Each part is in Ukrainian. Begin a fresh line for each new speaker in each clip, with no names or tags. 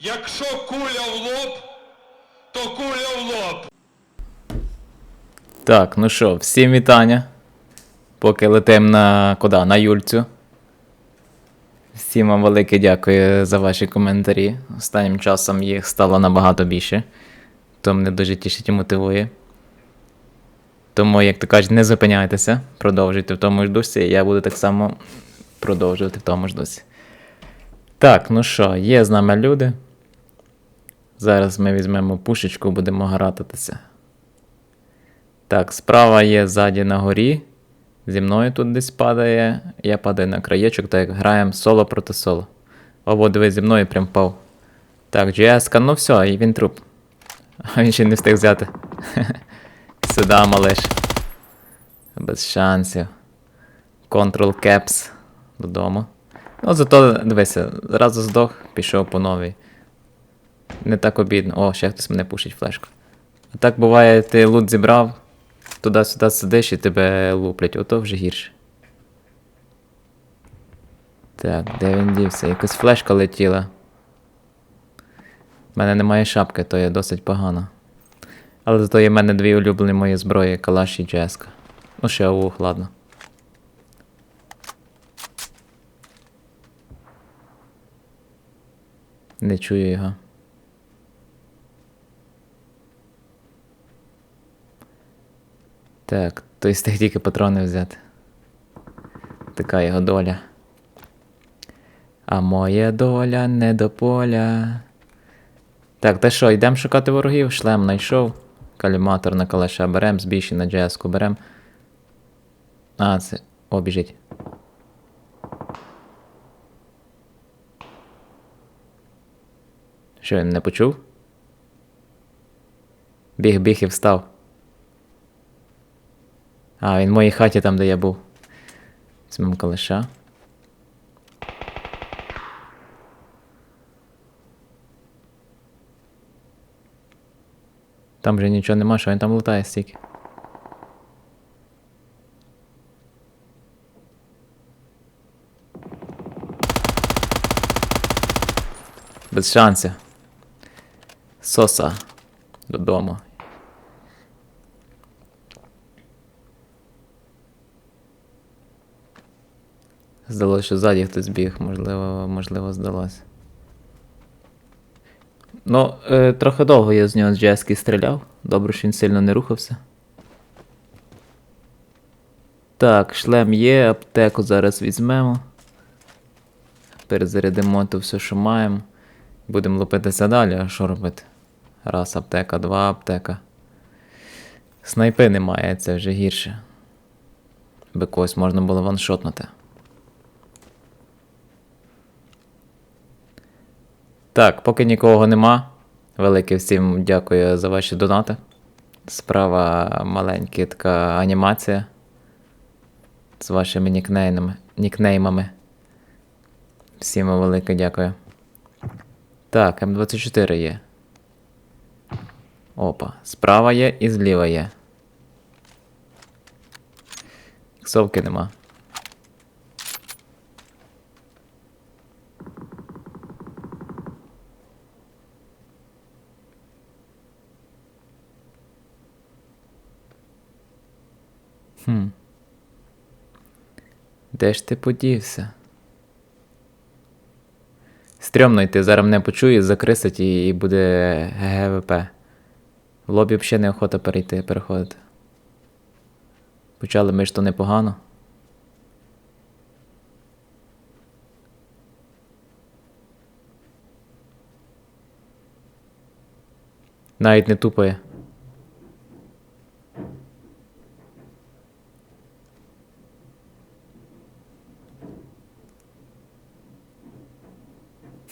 Якщо куля в лоб, то куля в лоб.
Так, ну що, всім вітання. Поки летим на куди? На Юльцю. Всім вам велике дякую за ваші коментарі. Останнім часом їх стало набагато більше. То мене дуже тішить і мотивує. Тому, як то кажуть, не зупиняйтеся, продовжуйте в тому ж дусі, і я буду так само продовжувати в тому ж дусі. Так, ну що, є з нами люди. Зараз ми візьмемо пушечку, будемо грататися. Так, справа є ззаді на горі. Зі мною тут десь падає. Я падаю на краєчок, так як граємо соло проти соло. Обо диви зі мною прям впав. Так, GS, ну все, і він труп. А він ще не встиг взяти. Сюди, малиш. Без шансів. Control Caps додому. Ну, зато дивися, зразу здох, пішов по новій. Не так обідно. О, ще хтось мене пушить флешку. А так буває, ти лут зібрав, туди-сюди сидиш і тебе луплять, ото вже гірше. Так, де він дівся? Якась флешка летіла. У мене немає шапки, то є досить погано. Але зато є в мене дві улюблені мої зброї Калаш і Джеска. Ну, ще аух, ладно. Не чую його. Так, той встиг тільки патрони взяти. Така його доля. А моя доля не до поля. Так, та що, йдемо шукати ворогів, шлем знайшов. Каліматор на калаша берем, збільші на джеску берем. А, це. О, біжить. Що, він не почув? Біг, біг і встав. А, він в моїй хаті там, де я був. Візьмемо калаша. Там вже нічого нема, що він там лутає стільки. Без шансів. Соса. Додому. Здалося, що ззаді хтось біг, можливо, можливо, здалося. Ну, е, трохи довго я з нього з джески стріляв. Добре, що він сильно не рухався. Так, шлем є, аптеку зараз візьмемо. Перезарядимо то все, що маємо. Будемо лупитися далі, а що робити? Раз аптека, два аптека. Снайпи немає, це вже гірше. Би когось можна було ваншотнути. Так, поки нікого нема. Велике всім дякую за ваші донати. Справа маленька така анімація з вашими нікнеймами. нікнеймами. Всім велике дякую. Так, М24 є. Опа. Справа є і зліва є. Совки нема. Хм. Де ж ти подівся? Стрьомно йти, зараз мене почує, закрисить і, буде ГВП. В лобі взагалі неохота перейти, переходити. Почали ми ж то непогано. Навіть не тупає.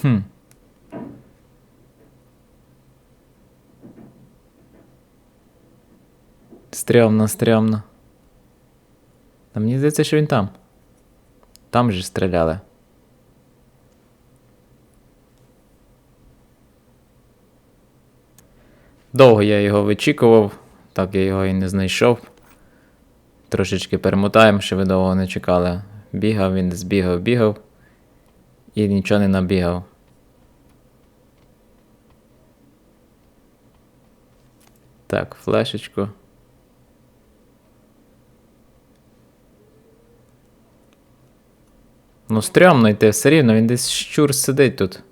Хм. Стрьомно, стрьомно. Та мені здається, що він там. Там же стріляли. Довго я його вичікував, так я його і не знайшов. Трошечки перемотаємо, що ви довго не чекали. Бігав він, збігав, бігав. І нічого не набігав. Так, флешечку. Ну, стрьомно йти, все рівно, він десь щур сидить тут.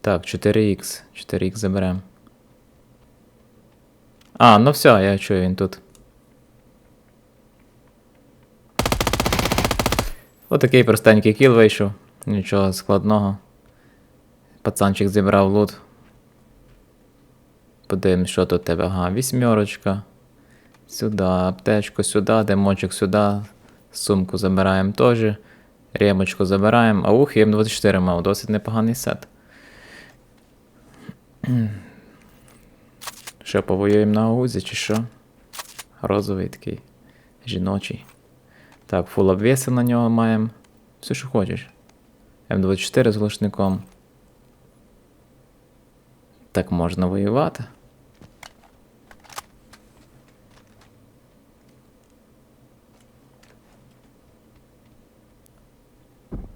Так, 4х. 4х заберемо. А, ну все, я чую, він тут. Отакий простенький кіл вийшов. Нічого складного. Пацанчик зібрав лут. Подивимось, що тут у тебе. Ага, вісьмерочка. Сюди, аптечку сюди, демочок сюди. Сумку забираємо теж. Ремочку забираємо. А ух, М24 мав, досить непоганий сет. Що, повоюємо на аузі, чи що? Розовий такий. Жіночий. Так, фул обвеси на нього маємо. Все, що хочеш. М24 з глушником. Так можна воювати.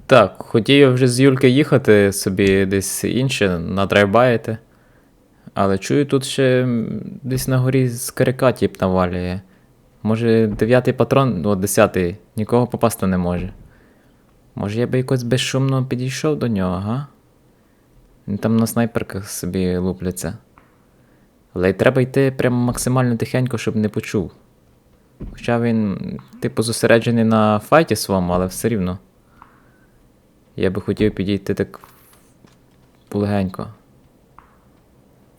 Так, хотів я вже з Юльки їхати собі десь інше, надрайбаєте. Але чую, тут ще десь на горі з карика тіп навалює. Може, дев'ятий патрон, ну, десятий, нікого попасти не може. Може, я би якось безшумно підійшов до нього, га? Він там на снайперках собі лупляться. Але й треба йти прямо максимально тихенько, щоб не почув. Хоча він, типу, зосереджений на файті своєму, але все рівно. Я би хотів підійти так полегенько.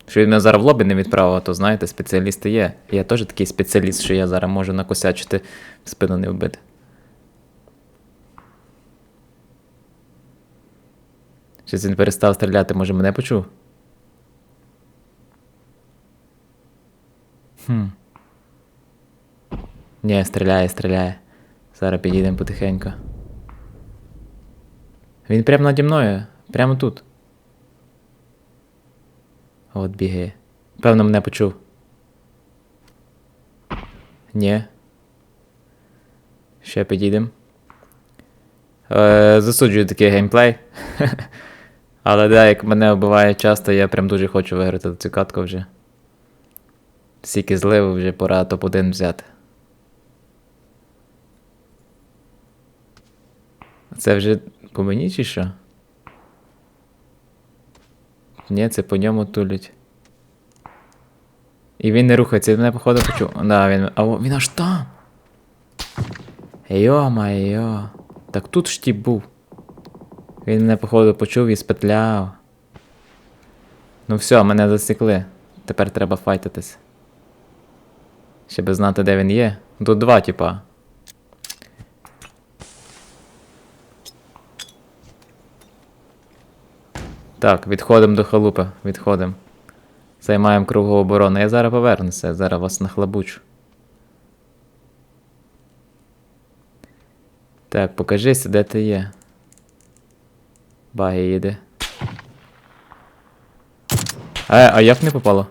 Що він мене зараз в лобі не відправив, то знаєте, спеціалісти є. Я теж такий спеціаліст, що я зараз можу накосячити, в спину не вбити. Щось він перестав стріляти, може мене почув? Хм. Ні, стріляє, стріляє. Зараз підійдемо потихеньку. Він прямо наді мною, прямо тут. От бігає. Певно, мене почув. Ні. Ще підійдемо. Е, засуджую такий геймплей. Але да, як мене вбиває часто, я прям дуже хочу виграти цю катку вже. Стільки зливу вже пора топ-1 взяти. Це вже по мені чи що? Ні, це по ньому тулять. І він не рухається, він мене походу почув. Да, він. А він аж там. Йо-майо. Так тут ж тіп був. Він мене, походу, почув і спетляв. Ну все, мене засікли. Тепер треба файтитись. Щоб знати, де він є. Тут два, типа. Так, відходимо до халупи, відходимо. Займаємо кругу оборони. Я зараз повернуся, я зараз вас нахлабучу. Так, покажися, де ти є. Баги їде. Е, а як не попало?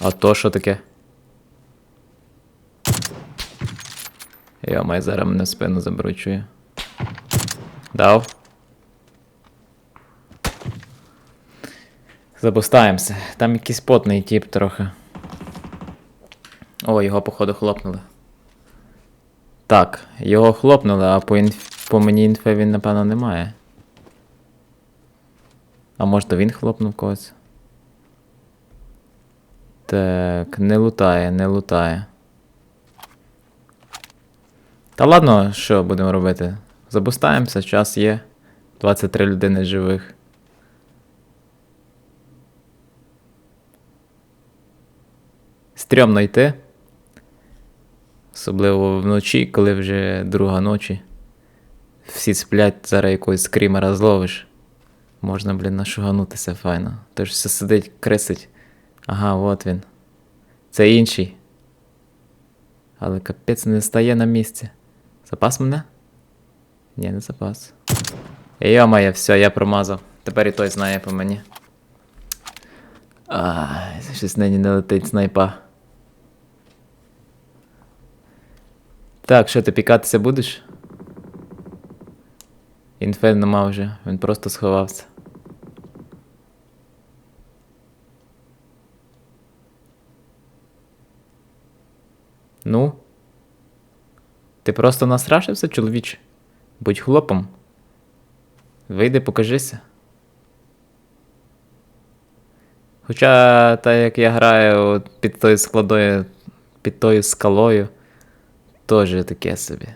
А то що таке? Я маю зараз мене спину заберуть, чую. Дав. Запускаємося. Там якийсь потний тип трохи. О, його походу хлопнули. Так, його хлопнули, а по, інф... по мені інфи він, напевно, немає. А може то він хлопнув когось? Так, не лутає, не лутає. Та ладно, що будемо робити? Забустаємося, час є. 23 людини живих. Стрьомно йти. Особливо вночі, коли вже друга ночі. Всі сплять, зараз якогось скрімера зловиш. Можна, блін, нашуганутися файно. Тож все сидить, крисить. Ага, от він. Це інший. Але капець не стає на місці. Запас мене? Ні, не запас. Йо-моє, все, я промазав. Тепер і той знає по мені. Ай, щось нині не летить снайпа. Так, що ти пікатися будеш? Інфи нема вже, він просто сховався. Ну? Ти просто настрашився, чоловіче? Будь хлопом. Вийди, покажися. Хоча, так як я граю під тою складою, під тою скалою, теж таке собі.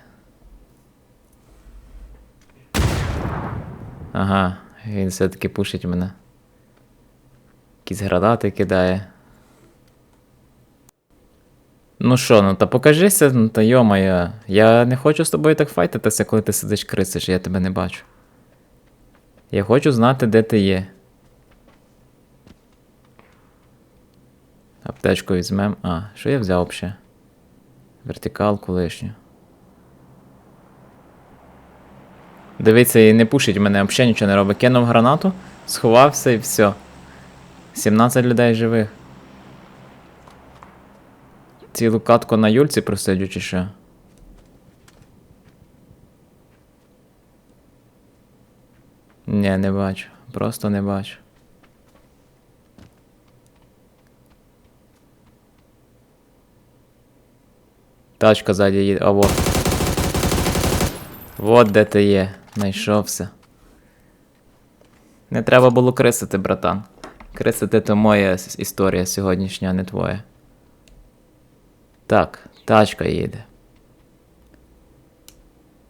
Ага, він все-таки пушить мене. Якісь гранати кидає. Ну що, ну та покажися, ну та йомая. Я не хочу з тобою так файтитися, коли ти сидиш крисиш, я тебе не бачу. Я хочу знати, де ти є. Аптечку візьмем. А, що я взяв ще? Вертикалку лишню. Дивіться, і не пушить мене, взагалі нічого не робить. Кинув гранату, сховався і все. 17 людей живих. Цілу катку на Юльці просидю чи що? Ні, не бачу. Просто не бачу. Тачка ззаді їде. А вот. Вот де ти є. Найшовся. Не треба було крисити, братан. Крисити то моя історія сьогоднішня, а не твоя. Так, тачка їде.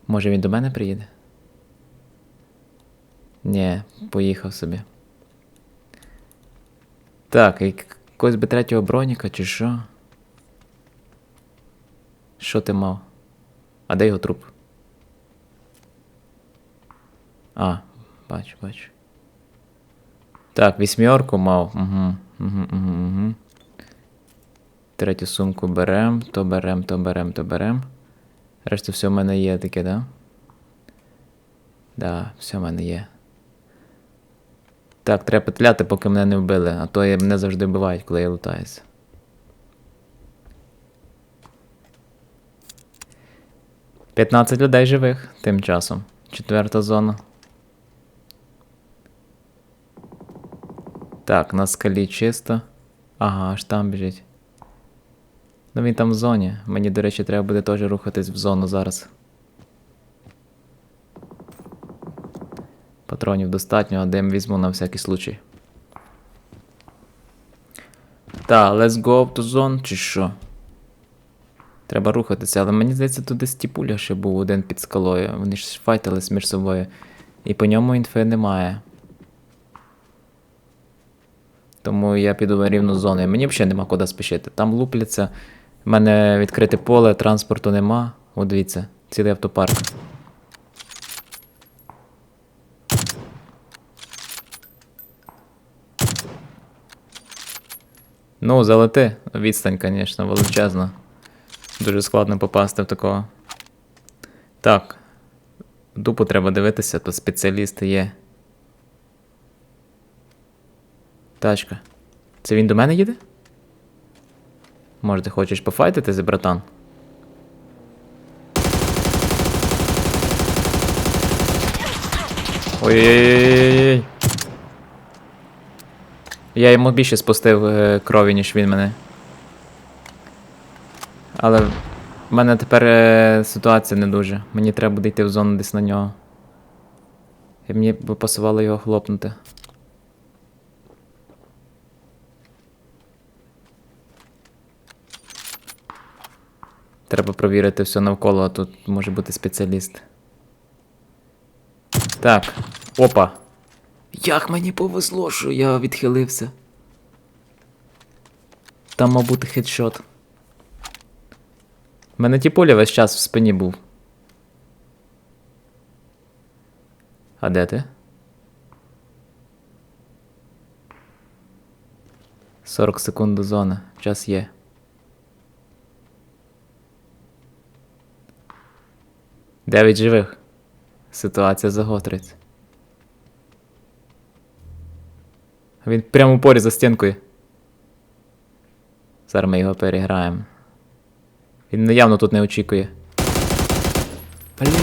Може він до мене приїде? Ні, поїхав собі. Так, і к- якогось би третього броніка чи що? Що ти мав? А де його труп? А, бачу, бачу. Так, вісьмерку мав. Угу, угу, угу, угу. Третю сумку берем, то берем, то берем, то берем. Решта все в мене є таке, да? Да, все в мене є. Так, треба петляти, поки мене не вбили, а то мене завжди вбивають, коли я лутаюся. П'ятнадцять людей живих тим часом. Четверта зона. Так, на скалі чисто. Ага, аж там біжить. Ну він там в зоні. Мені, до речі, треба буде теж рухатись в зону зараз. Патронів достатньо, а дим візьму на всякий случай. Та, let's go up to zone, чи що? Треба рухатися, але мені здається, тут десь тіпуля ще був один під скалою. Вони ж файтились між собою. І по ньому інфи немає. Тому я піду в рівну зону. І мені взагалі нема куди спішити. Там лупляться. В мене відкрите поле, транспорту нема. От дивіться, цілий автопарк. Ну, залети. Відстань, звісно, величезна. Дуже складно попасти в такого. Так. Дупу треба дивитися, то спеціалісти є. Тачка. Це він до мене їде? Може, ти хочеш пофайтитися, братан? Ой-ой-ой-ой-ой. Я йому більше спустив е, крові, ніж він мене. Але в мене тепер е, ситуація не дуже. Мені треба буде йти в зону десь на нього. І мені б пасувало його хлопнути. Треба провірити все навколо, а тут може бути спеціаліст. Так. Опа. Як мені повезло, що я відхилився. Там, мав бути хедшот. У мене тіполя весь час в спині був. А де ти? 40 секунд до зони. Час є. Дев'ять живих. Ситуація заготриться. Він прямо у порі за стінкою. Зараз ми його переграємо. Він явно тут не очікує. Блін.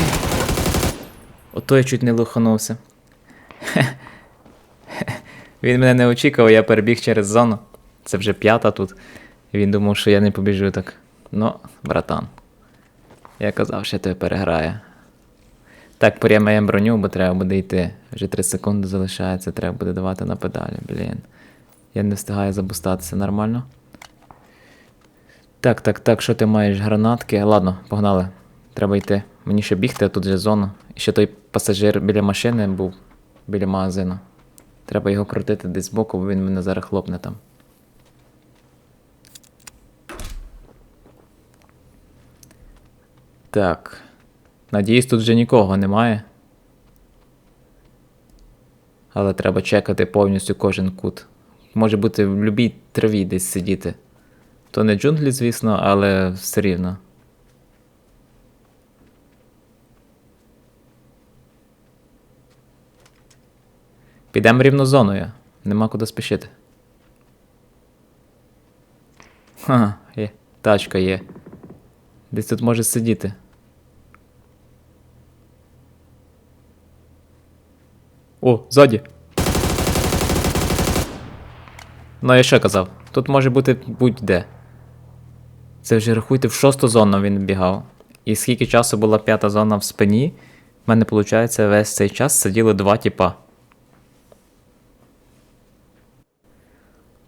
Ото я чуть не луханувся. Він мене не очікував, я перебіг через зону. Це вже п'ята тут. Він думав, що я не побіжу так. Ну, братан. Я казав, що тебе переграє. Так, порямаємо броню, бо треба буде йти. Вже 3 секунди залишається, треба буде давати на педалі, блін. Я не встигаю забустатися нормально. Так, так, так, що ти маєш? Гранатки? Ладно, погнали. Треба йти. Мені ще бігти, а тут же зона. І ще той пасажир біля машини був, біля магазину. Треба його крутити десь збоку, бо він мене зараз хлопне там. Так. Надіюсь, тут вже нікого немає. Але треба чекати повністю кожен кут. Може бути в будь-якій траві десь сидіти. То не джунглі, звісно, але все рівно. Підемо рівно зоною. Нема куди спішити. Ха, є. Тачка є. Десь тут може сидіти. О, ззаді. Ну, я що казав? Тут може бути будь-де. Це вже рахуйте, в шосту зону він бігав. І скільки часу була п'ята зона в спині, в мене, виходить, весь цей час сиділи два тіпа.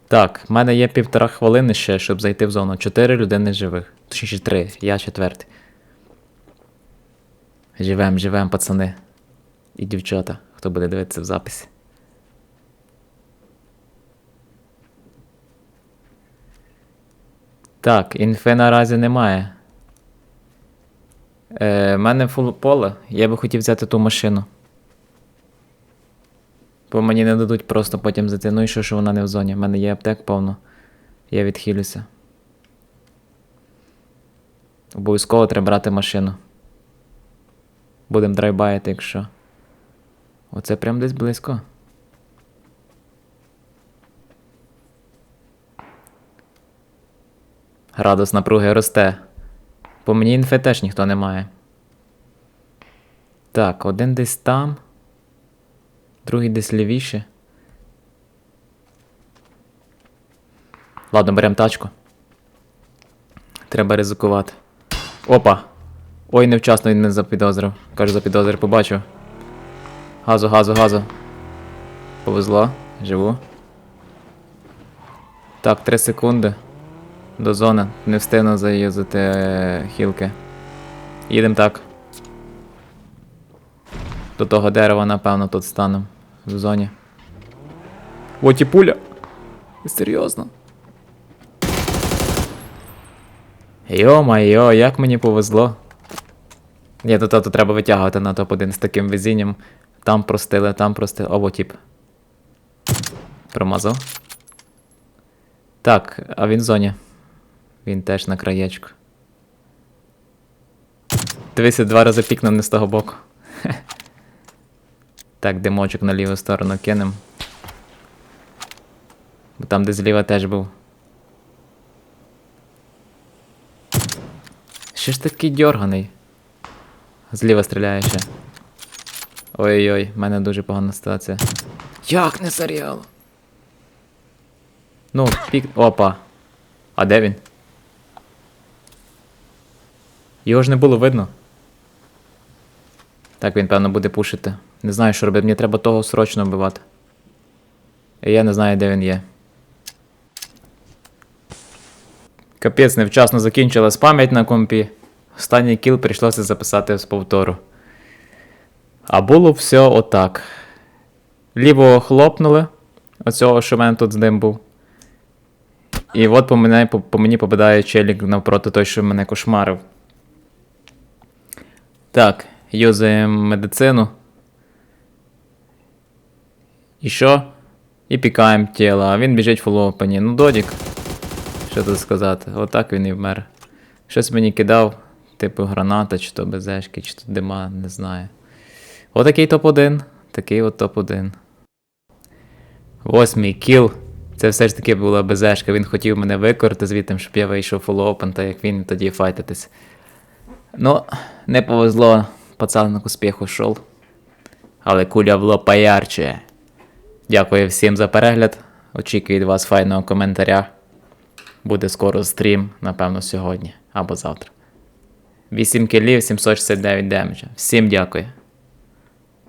Так, в мене є півтора хвилини ще, щоб зайти в зону. Чотири людини живих. Точніше три, я четвертий. Живем, живем, пацани. І дівчата, хто буде дивитися в записі. Так, інфи наразі немає. Е, мене фул поле. Я би хотів взяти ту машину. Бо мені не дадуть просто потім зайти. Ну і що, що вона не в зоні. У мене є аптек повно. Я відхилюся. Обов'язково треба брати машину. Будем драйбаяти, якщо. Оце прям десь близько. Градус напруги росте. По мені інфи теж ніхто не має. Так, один десь там. Другий десь лівіше. Ладно, беремо тачку. Треба ризикувати. Опа! Ой, невчасно він не запідозрив. Кажу, запідозрив, побачив. Газу, газу, газу. Повезло. Живу. Так, 3 секунди. До зони. Не встигну заюзати е, хілки. Їдемо так. До того дерева, напевно, тут станем. В зоні. О, ті пуля! Серйозно. Йо-майо, як мені повезло. Ні, то, то треба витягувати на топ-1 з таким везінням. Там простили, там простили. О, тіп. Промазав. Так, а він в зоні. Він теж на краєчку. Дивися, два рази пікнув не з того боку. Так, димочок на ліву сторону кинем. Бо там, де зліва теж був. Що ж такий дьорганий? Зліва стріляє ще. Ой-ой-ой, в мене дуже погана ситуація. Як не серіал? Ну, пік. Опа. А де він? Його ж не було видно. Так, він, певно, буде пушити. Не знаю, що робити. Мені треба того срочно вбивати. І я не знаю, де він є. Капець, невчасно закінчилась пам'ять на компі. Останній кіл прийшлося записати з повтору. А було все отак. Ліво хлопнули. Оцього, що в мене тут з ним був. І от по, мене, по, по мені попадає челік навпроти той, що мене кошмарив. Так, юзаємо медицину. І що? І пікаємо тіло, а він біжить в лопані. Ну, додік. Що тут сказати? Отак він і вмер. Щось мені кидав, типу граната, чи то безешки, чи то дима, не знаю. Отакий топ-1. Такий от топ-1. Восьмий кіл. Це все ж таки була безешка. Він хотів мене викорити звідти, щоб я вийшов фул та як він тоді файтитись. Ну, не повезло, пацан к успіху йшов. але куля в лоб поярче. Дякую всім за перегляд. Очікую від вас файного коментаря. Буде скоро стрім, напевно, сьогодні або завтра. 8 кілів, 769 демеджа. Всім дякую.